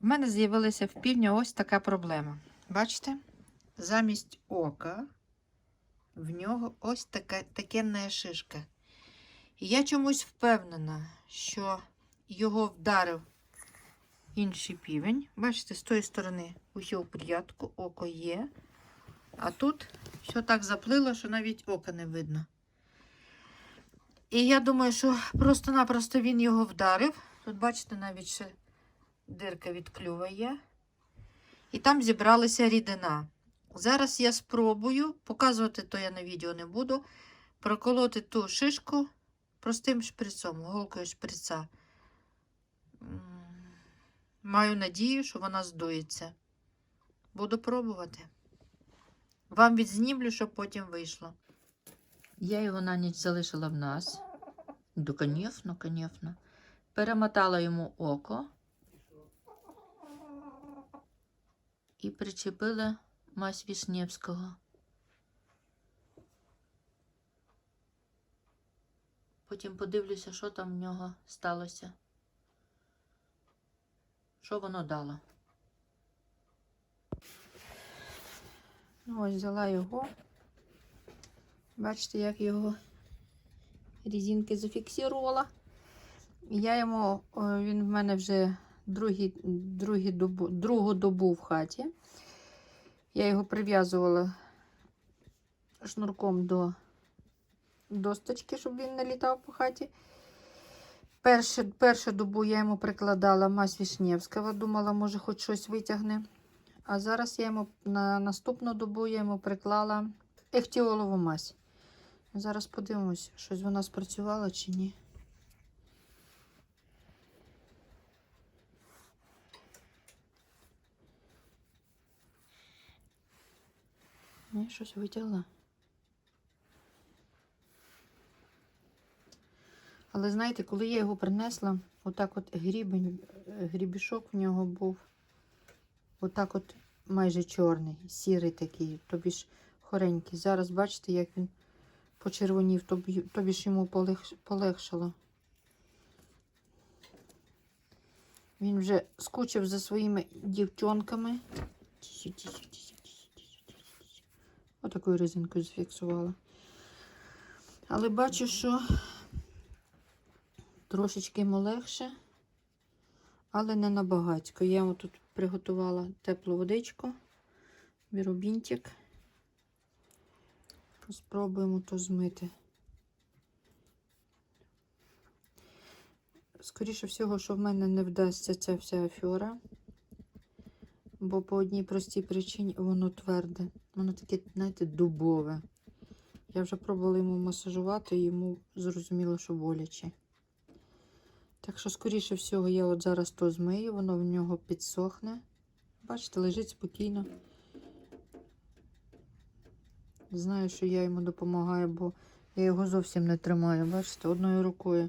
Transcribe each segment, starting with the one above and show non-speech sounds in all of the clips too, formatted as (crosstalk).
В мене з'явилася в півдня ось така проблема. Бачите? Замість ока в нього ось така такенна шишка. І я чомусь впевнена, що його вдарив інший півень. Бачите, з тої сторони усе в порядку, око є. А тут все так заплило, що навіть ока не видно. І я думаю, що просто-напросто він його вдарив. Тут, бачите, навіть ще дирка від клюва є. І там зібралася рідина. Зараз я спробую, показувати то я на відео не буду, проколоти ту шишку простим шприцом, голкою шприца. Маю надію, що вона здується. Буду пробувати. Вам відзнімлю, щоб потім вийшло. Я його на ніч залишила в нас. Да, конечно, конечно. Перемотала йому око і причепила мазь Вішневського. Потім подивлюся, що там в нього сталося. Що воно дало. Ну, ось взяла його. Бачите, як його резинки зафіксувала. Я йому, він в мене вже другі, другі добу, другу добу в хаті. Я його прив'язувала шнурком до досточки, щоб він не літав по хаті. Першу, першу добу я йому прикладала мазь Вішневського, думала, може, хоч щось витягне. А зараз я йому на наступну добу я йому приклала ехтіолову мазь. Зараз подивимось, щось вона спрацювала чи ні. Ні, щось витягла. Але знаєте, коли я його принесла, отак от грібень, грібішок в нього був отак от майже чорний, сірий такий, тобі ж хоренький. Зараз бачите, як він почервонів, тобі, тобі ж йому полег, полегшало. Він вже скучив за своїми дівчонками. Тісю, тісю, тісю. Отакою резинкою зафіксувала. Але бачу, що трошечки йому легше, але не набагатько. Я тут приготувала теплу водичку, беру бінтик. Спробуємо то змити. Скоріше всього, що в мене не вдасться ця вся афіора, бо по одній простій причині воно тверде. Воно таке, знаєте, дубове. Я вже пробувала йому масажувати, і йому зрозуміло, що боляче. Так що, скоріше всього, я от зараз то змию, воно в нього підсохне. Бачите, лежить спокійно. Знаю, що я йому допомагаю, бо я його зовсім не тримаю. Бачите, одною рукою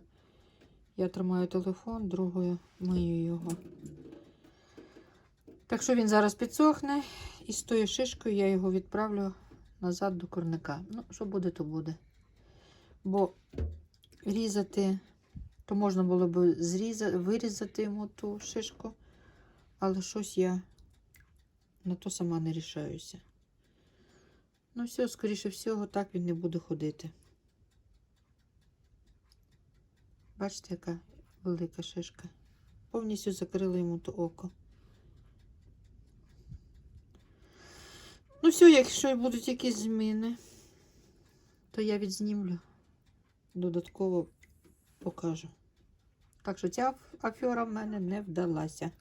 я тримаю телефон, другою мию його. Так що він зараз підсохне, і з тою шишкою я його відправлю назад до корника. Ну, що буде, то буде. Бо різати, то можна було б зрізати, вирізати йому ту шишку, але щось я на то сама не рішаюся. Ну, все, скоріше всього, так він не буде ходити. Бачите, яка велика шишка. Повністю закрила йому то око. Ну, все, якщо будуть якісь зміни, то я відзнімлю. Додатково покажу. Так що ця афера в мене не вдалася.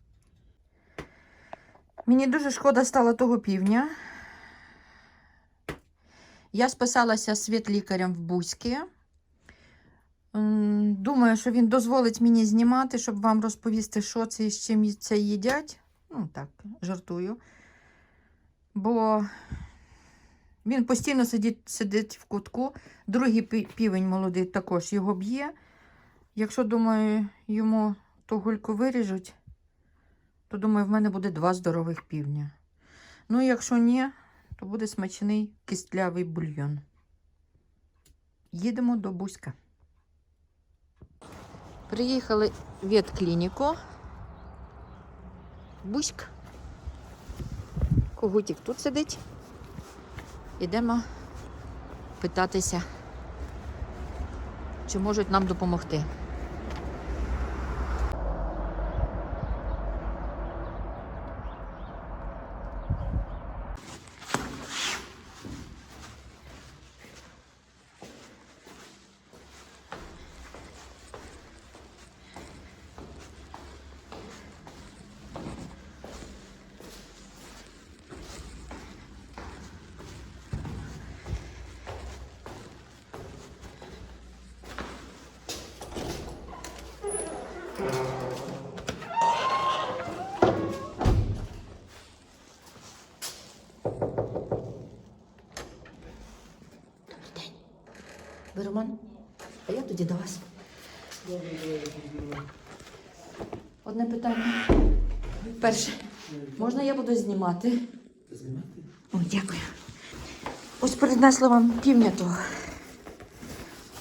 Мені дуже шкода стало того півня. Я списалася з світлікарем в Бузьке. М, Думаю, що він дозволить мені знімати, щоб вам розповісти, що це і з чим це їдять. Ну, так, жартую. Бо він постійно сидить, сидить в кутку. Другий півень молодий також його б'є. Якщо, думаю, йому ту гульку виріжуть, то думаю, в мене буде два здорових півня. Ну, якщо ні, то буде смачний кістлявий бульйон. Їдемо до Бузька. Приїхали в ветклініку. Буськ. Когутік тут сидить. Ідемо питатися, чи можуть нам допомогти. Ви Роман? А я тоді до вас. Одне питання. Перше. Можна я буду знімати? Знімати? О, дякую. Ось принесла вам півня того.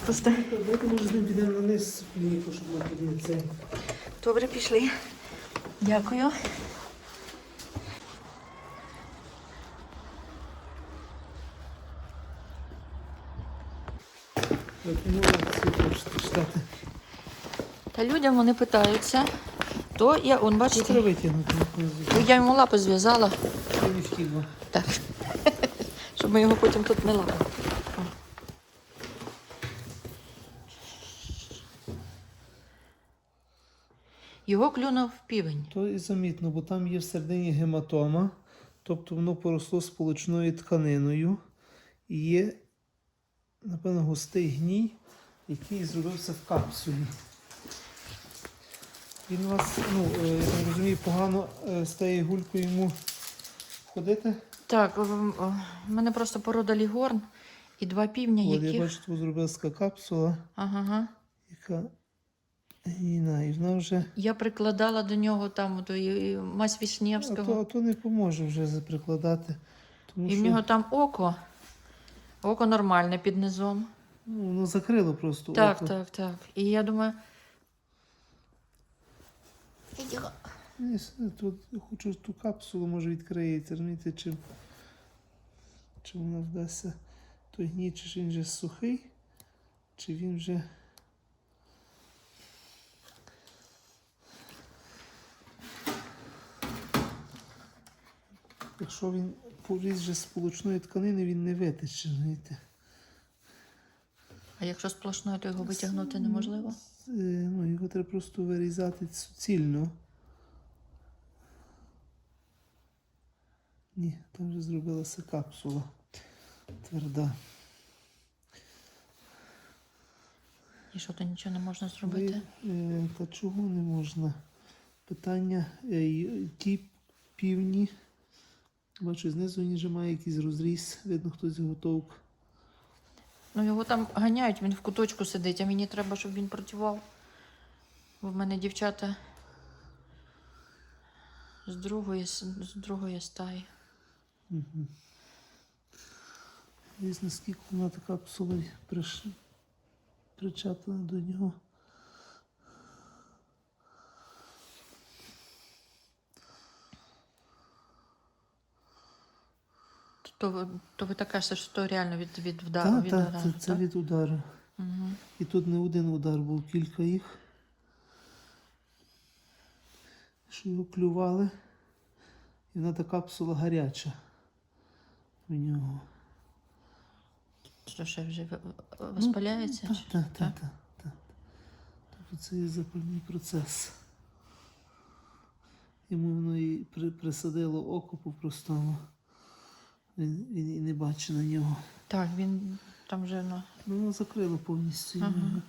Просто Давайте може з ним підемо на низ щоб ми тоді це. добре пішли. Дякую. Читати. Та людям вони питаються. То я, он, бачите, треба витягнути? ну, я йому лапи зв'язала. Так. (laughs) Щоб ми його потім тут не лапали. О. Його клюнув півень. То і замітно, бо там є всередині гематома, тобто воно поросло сполучною тканиною. І є, напевно, густий гній, який зробився в капсулі. Він у вас, ну, е, я так розумію, погано е, з тією гулькою йому ходити. Так, в мене просто порода лігорн і два півня, От, я яких. бачу, тут зробилася капсула, Ага, ага. І вона вже. Я прикладала до нього там і мазь А то, а то не поможе вже заприкладати. Тому І в нього там око. Око нормальне під низом. ну, воно закрило просто. Так, око. так, так. І я думаю. Ні, тут хочу ту капсулу, може відкриється, розумієте, чим, чи вона вдасться той гній, чи він вже сухий, чи він вже. Якщо він поріз сполучної тканини, він не витече, знаєте. А якщо сплошною, то його витягнути неможливо. Е, Ну, його треба просто вирізати суцільно. Ні, там вже зробилася капсула тверда. І що то нічого не можна зробити? Ви, е, та чого не можна? Питання, е, ті півні. Бачу, знизу він вже має якийсь розріз, видно, хтось його товк. Ну його там ганяють, він в куточку сидить, а мені треба, щоб він працював. Бо в мене дівчата з другої, з другої стаї. Угу. Десь наскільки вона така капсула приш... причеплена до нього. То, то ви так кажете, що то реально від, від вдару. Так, від так, удару, це, це так? від удару. Угу. І тут не один удар був, кілька їх. Що його клювали. І вона та капсула гаряча в нього. Що ще вже ви- воспаляється? Так, чи- так, так, так, так. Тобто це є запальний процес. Йому воно і при, присадило око по-простому. Він, він і не бачить на нього. Так, він там вже ну, Ну, воно закрило повністю. Ага. Його.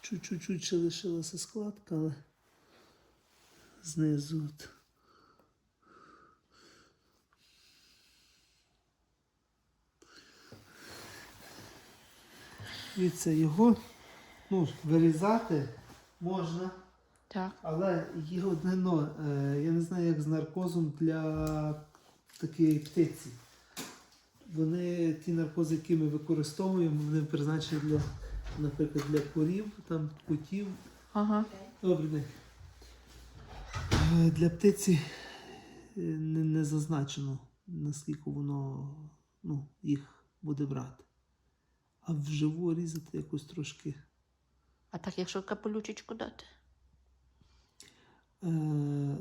Чуть- Чуть-чуть ще лишилася складка, але знизу. От. Дивіться, його ну, вирізати можна, так. але є одне но. Я не знаю, як з наркозом для такої птиці. Вони, ті наркози, які ми використовуємо, вони призначені для, наприклад, для курів, там котів. Ага. Добрий день. Е, Для птиці е, не, не зазначено, наскільки воно ну, їх буде брати. А вживу різати якось трошки. А так, якщо капелючечку дати? Е,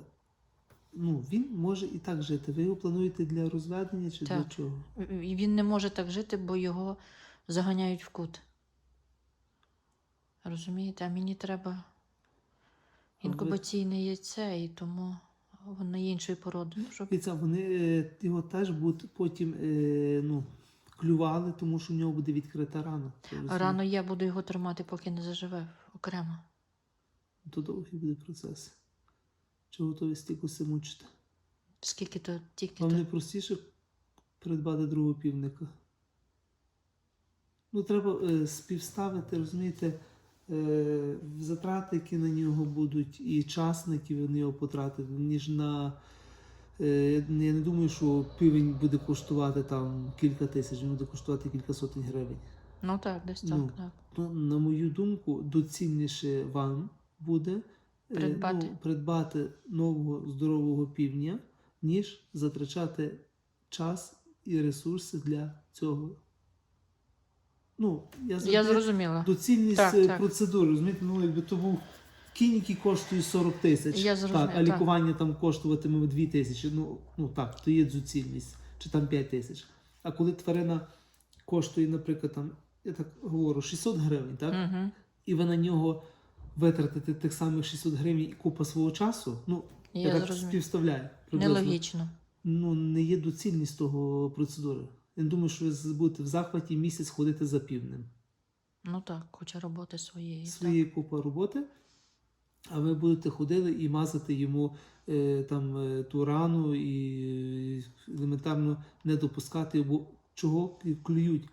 ну, він може і так жити. Ви його плануєте для розведення чи для чого? Він не може так жити, бо його заганяють в кут. Розумієте, а мені треба інкубаційне яйце, і тому воно іншої породи. Ну, щоб... Дивіться, вони е, його теж будуть потім е, ну, клювали, тому що в нього буде відкрита рана. А рано я буду його тримати, поки не заживе окремо. То довгий буде процес. Чи готові стільки все мучити? Скільки то тільки Вам то. не простіше придбати другого півника? Ну, треба е, співставити, розумієте, е, затрати, які на нього будуть, і час, на який ви на нього ніж на. Я не думаю, що півень буде коштувати там кілька тисяч, він буде коштувати кілька сотень гривень. Ну так, десь так. Ну, так. На мою думку, доцільніше вам буде Придбати. ну, придбати нового здорового півня, ніж затрачати час і ресурси для цього. Ну, я, Я зрозуміла. доцільність Так, е, так. процедури, розумієте, ну якби то був кінь, який коштує 40 тисяч, Я зрозуміла, так, а так. лікування там коштуватиме 2 тисячі. Ну, ну так, то є доцільність, чи там 5 тисяч. А коли тварина коштує, наприклад, там, я так говорю, 600 гривень, так? Угу. і ви на нього витратите тих самих 600 гривень і купа свого часу, ну, я, Я так співставляю. приблизно. Нелогічно. Ну, не є доцільність того процедури. Я не думаю, що ви будете в захваті місяць ходити за півнем. Ну так, куча роботи своєї. так. Своєї купа роботи, а ви будете ходили і мазати йому е, там, е, ту рану і е, елементарно не допускати, бо чого клюють.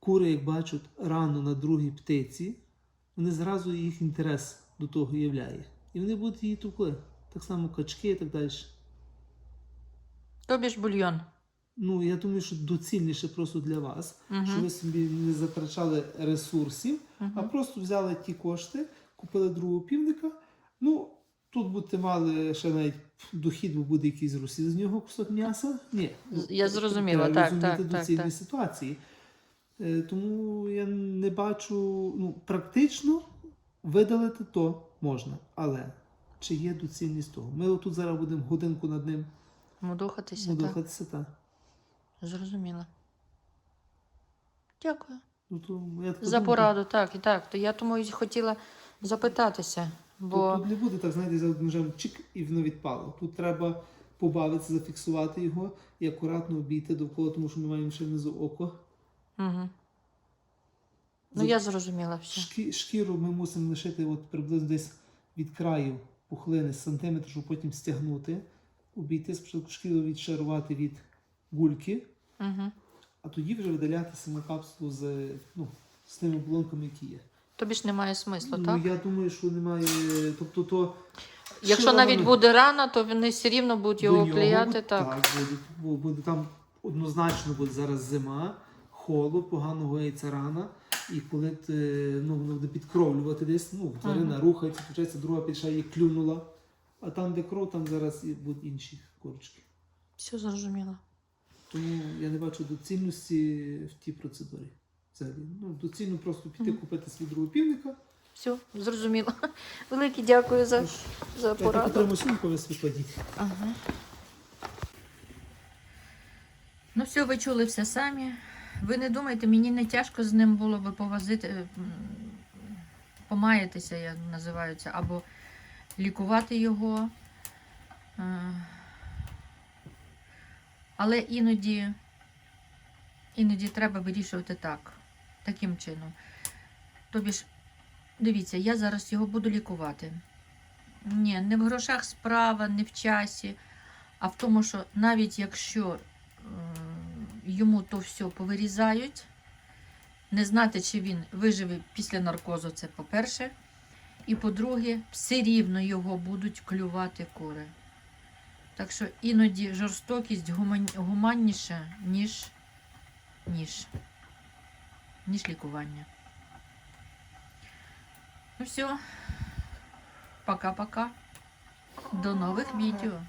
Кури, як бачать рану на другій птиці, вони зразу їх інтерес до того являє. І вони будуть її тукли. Так само качки і так далі. Тобі ж бульйон. Ну, я думаю, що доцільніше просто для вас, Угу. що ви собі не затрачали ресурсів, а просто взяли ті кошти, купили другого півника. Ну, тут будете мали ще навіть дохід, бо буде якийсь русі з нього кусок м'яса. Ні. Я зрозуміла, треба так, так, так, доцільні так. ситуації. Е, Тому я не бачу, ну, практично видалити то можна, але чи є доцільність того? Ми отут зараз будемо годинку над ним Мудохатися, так. мудохатися. Та. Зрозуміла. Дякую. Ну, то я так За думаю, пораду, так, і так. То я тому і хотіла запитатися, Тут, бо тут не буде так, знаєте, за ножем чик і воно відпало. Тут треба побавитися, зафіксувати його і акуратно обійти довкола, тому що ми маємо ще внизу око. Угу. ну я зрозуміла все. Шкі, шкіру ми мусимо лишити от приблизно десь від краю пухлини сантиметр, щоб потім стягнути, обійти спочатку шкіру відшарувати від гульки, Угу. а тоді вже видаляти саму капсулу з, ну, з тими оболонками, які є. Тобі ж немає смислу, ну, так? я думаю, що немає. Тобто, то Якщо навіть воно- буде рана, то вони все рівно будуть його нього клеяти так. Так, буде, буде там однозначно буде зараз зима, холод, погано гоїться рана. І коли ти, ну, воно буде підкровлювати десь, ну, тварина рухається, включається, друга підша її клюнула. А там, де кров, там зараз і будуть інші корочки. Все зрозуміло. Тому я не бачу доцільності в тій процедурі. Взагалі. Ну, доцільно просто піти купити свій другого півника. Все, зрозуміло. (laughs) Велике дякую за, Тож, за Я пораду. сумку, ви. Ага. Ну, все, ви чули все самі. Ви не думайте, мені не тяжко з ним було би повозити, е, помаятися, як називаються, або лікувати його. Е, Але іноді, іноді треба вирішувати так, таким чином. Тобі ж, дивіться, я зараз його буду лікувати. Ні, не в грошах справа, не в часі, а в тому, що навіть якщо е, йому то все повирізають, не знати, чи він виживе після наркозу, це по-перше. І по-друге, все рівно його будуть клювати кури. Так що іноді жорстокість гуман... гуманніша, ніж, ніж, ніж лікування. Ну все. Пока-пока. До нових відео.